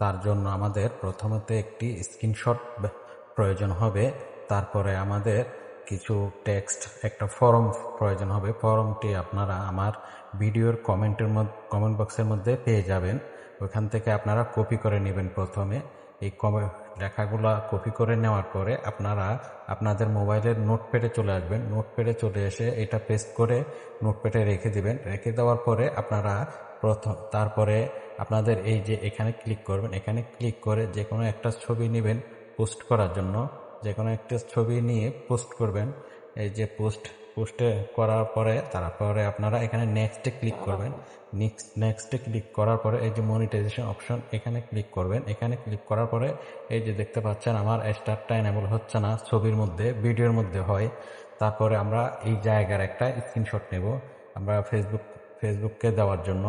তার জন্য আমাদের প্রথমত একটি স্ক্রিনশট প্রয়োজন হবে। তারপরে আমাদের কিছু টেক্সট, একটা ফর্ম প্রয়োজন হবে। ফর্মটি আপনারা আমার ভিডিওর কমেন্টের মধ্যে কমেন্ট বক্সের মধ্যে পেয়ে যাবেন। ওখান থেকে আপনারা কপি করে নেবেন প্রথমে। এই কমে লেখাগুলো কপি করে নেওয়ার পরে আপনারা আপনাদের মোবাইলের নোটপ্যাডে চলে আসবেন। নোটপ্যাডে চলে এসে এটা পেস্ট করে নোটপ্যাডে রেখে দিবেন। রেখে দেওয়ার পরে আপনারা প্রথম, তারপরে আপনাদের এই যে এখানে ক্লিক করবেন, এখানে ক্লিক করে যে কোনো একটা ছবি নেবেন পোস্ট করার জন্য। যে কোনো একটা ছবি নিয়ে পোস্ট করবেন। এই যে পোস্ট পোস্টে করার পরে, তারপরে আপনারা এখানে নেক্সটে ক্লিক করবেন। নেক্সট নেক্সটে ক্লিক করার পরে এই যে মনিটাইজেশন অপশন এখানে ক্লিক করবেন। এখানে ক্লিক করার পরে এই যে দেখতে পাচ্ছেন, আমার স্টারটা এনেবল হচ্ছে না, ছবির মধ্যে ভিডিওর মধ্যে হয়। তারপরে আমরা এই জায়গার একটা স্ক্রিনশট নেব। আমরা ফেসবুক ফেসবুককে দেওয়ার জন্য।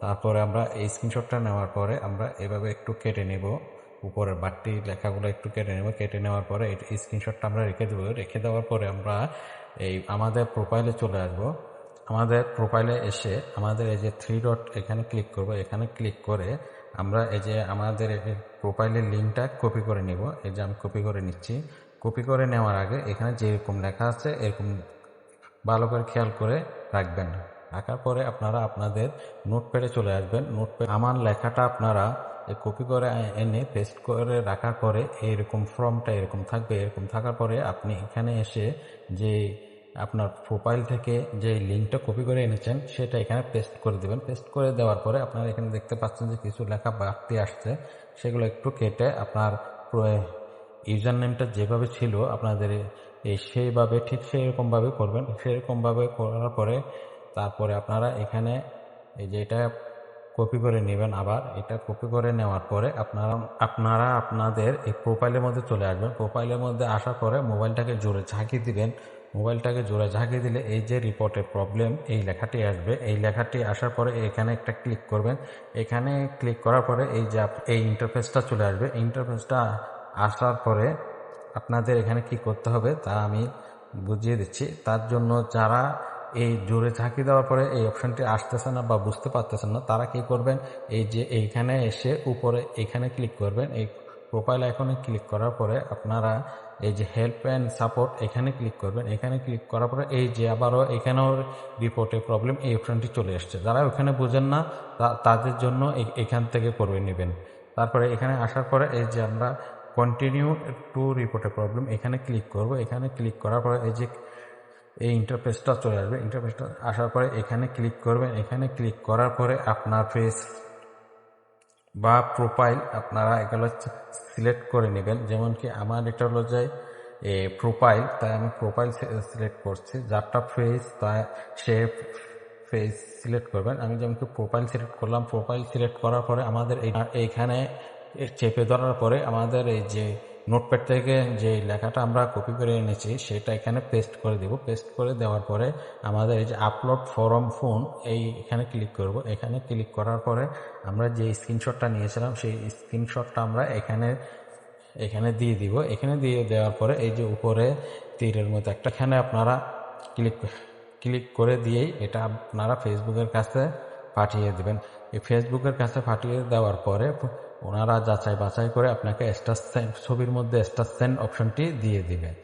তারপরে আমরা এই স্ক্রিনশটটা নেওয়ার পরে আমরা এভাবে একটু কেটে নেব। উপরের বাড়তি লেখাগুলো একটু কেটে নেব। কেটে নেওয়ার পরে এই স্ক্রিনশটটা আমরা রেখে দেবো। রেখে দেওয়ার পরে আমরা এই আমাদের প্রোফাইলে চলে আসব। আমাদের প্রোফাইলে এসে আমাদের এই যে থ্রি ডট এখানে ক্লিক করব। এখানে ক্লিক করে আমরা এই যে আমাদের প্রোফাইলের লিঙ্কটা কপি করে নিব। এই যে আমি কপি করে নিচ্ছি। কপি করে নেওয়ার আগে এখানে যেরকম লেখা আছে এরকম ভালো করে খেয়াল করে রাখবেন। রাখার পরে আপনারা আপনাদের নোটপ্যাডে চলে আসবেন। নোটপ্যাড আমার লেখাটা আপনারা কপি করে এনে পেস্ট করে রাখার পরে এরকম ফর্মটা এরকম থাকবে। এরকম থাকার পরে আপনি এখানে এসে যে আপনার প্রোফাইল থেকে যে লিঙ্কটা কপি করে এনেছেন, সেটা এখানে পেস্ট করে দেবেন। পেস্ট করে দেওয়ার পরে আপনারা এখানে দেখতে পাচ্ছেন যে কিছু লেখা বাড়তি আসছে। সেগুলো একটু কেটে আপনার ইউজার নেমটা যেভাবে ছিল, আপনাদের এই সেইভাবে ঠিক সেরকমভাবে করবেন। সেরকমভাবে করার পরে তারপরে আপনারা এখানে এই যে এটা কপি করে নেবেন আবার, এটা কপি করে নেওয়ার পরে আপনারা আপনারা আপনাদের এই প্রোফাইলের মধ্যে চলে আসবেন। প্রোফাইলের মধ্যে আসার পরে মোবাইলটাকে জোরে ঝাঁকি দিবেন। মোবাইলটাকে জোরে ঝাঁকি দিলে এই যে রিপোর্টের প্রবলেম এই লেখাটি আসবে। এই লেখাটি আসার পরে এখানে একটা ক্লিক করবেন। এখানে ক্লিক করার পরে এই যে এই ইন্টারফেসটা চলে আসবে। ইন্টারফেসটা আসার পরে আপনাদের এখানে কি করতে হবে তা আমি বুঝিয়ে দিচ্ছি। তার জন্য যারা এই জোরে ঝাঁকি দেওয়ার পরে এই অপশানটি আসতেছে না বা বুঝতে পারতেছেন না, তারা কি করবেন? এই যে এইখানে এসে উপরে এখানে ক্লিক করবেন। এই প্রোফাইল আইকনে ক্লিক করার পরে আপনারা এই যে হেল্প অ্যান্ড সাপোর্ট এখানে ক্লিক করবেন। এখানে ক্লিক করার পরে এই যে আবারও এখানেও রিপোর্টে প্রবলেম এই অপশানটি চলে এসছে। যারা ওখানে বোঝেন না তাদের জন্য এখান থেকে করে নেবেন। তারপরে এখানে আসার পরে এই যে আমরা কন্টিনিউ টু রিপোর্টের প্রবলেম এখানে ক্লিক করব। এখানে ক্লিক করার পরে এই যে এই ইন্টারফেসটা চলে আসবে। ইন্টারফেসটা আসার পরে এখানে ক্লিক করবেন। এখানে ক্লিক করার পরে আপনার ফেস বা প্রোফাইল আপনারা এগুলো সিলেক্ট করে নেবেন। যেমন কি আমার এটা হলো যে প্রোফাইল তাই আমি প্রোফাইল সিলেক্ট করছি। যারটা ফেস তা সে ফেস সিলেক্ট করবেন। আমি যেমন কি প্রোফাইল সিলেক্ট করলাম। প্রোফাইল সিলেক্ট করার পরে আমাদের এইখানে চেপে ধরার পরে আমাদের এই যে নোটপ্যাড থেকে যে লেখাটা আমরা কপি করে এনেছি, সেটা এখানে পেস্ট করে দেব। পেস্ট করে দেওয়ার পরে আমাদের এই যে আপলোড ফরম ফোন এই এখানে ক্লিক করব। এখানে ক্লিক করার পরে আমরা যে স্ক্রিনশটটা নিয়েছিলাম, সেই স্ক্রিনশটটা আমরা এখানে এখানে দিয়ে দিব। এখানে দিয়ে দেওয়ার পরে এই যে উপরে তীরের মতো একটা এখানে আপনারা ক্লিক ক্লিক করে দিয়েই এটা আপনারা ফেসবুকের কাছে পাঠিয়ে দেবেন। এই ফেসবুকের কাছে ফাটিয়ে দেওয়ার পরে ওনারা যাচাই বাছাই করে আপনাকে স্টার ছবির মধ্যে স্টার সেন্ড অপশনটি দিয়ে দিবেন